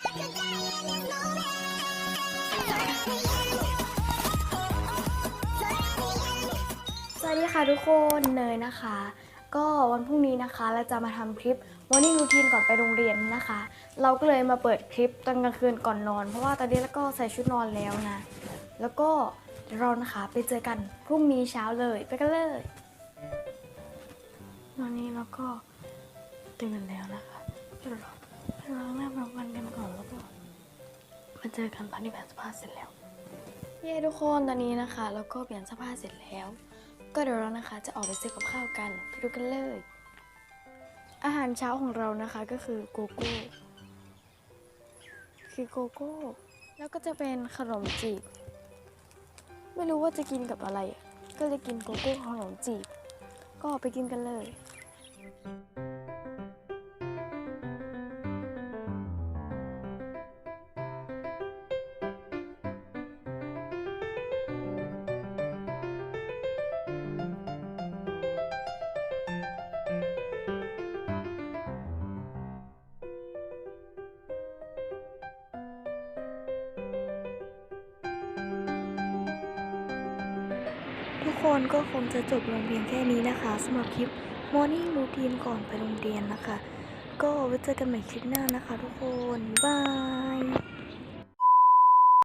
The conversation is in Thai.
สวัสดีค่ะทุกคนเนยนะคะ ก็วันพรุ่งนี้นะคะเราจะมาทำคลิป morning routine ก่อนไปโรงเรียนนะคะ เราก็เลยมาเปิดคลิปตอนกลางคืนก่อนนอน เพราะว่าตอนนี้แล้วก็ใส่ชุดนอนแล้วนะ แล้วก็เรานะคะไปเจอกันพรุ่งนี้เช้าเลยไปกันเลยตอนนี้เราก็ตื่นแล้วนะคะเดี๋ยวรา มาเจอกันตอนที่แปรงเสื้อผ้าเสร็จแล้ว เย้ทุกคนตอนนี้นะคะ แล้วก็เปลี่ยนเสื้อผ้าเสร็จแล้ว ก็เดี๋ยวเรานะคะจะออกไปซื้อกับข้าวกันไปดูกันเลย อาหารเช้าของเรานะคะก็คือโกโก้คือโกโก้แล้วก็จะเป็นขนมจีบ ไม่รู้ว่าจะกินกับอะไร ก็เลยกินโกโก้ขนมจีบ ก็ไปกินกันเลย ทุกคนก็คงจะจบลงเพียงแค่นี้นะคะสำหรับคลิป Morning Routine ก่อนไปโรงเรียนนะคะ ก็ไว้เจอกันใหม่คลิปหน้านะคะทุกคน บ๊ายบาย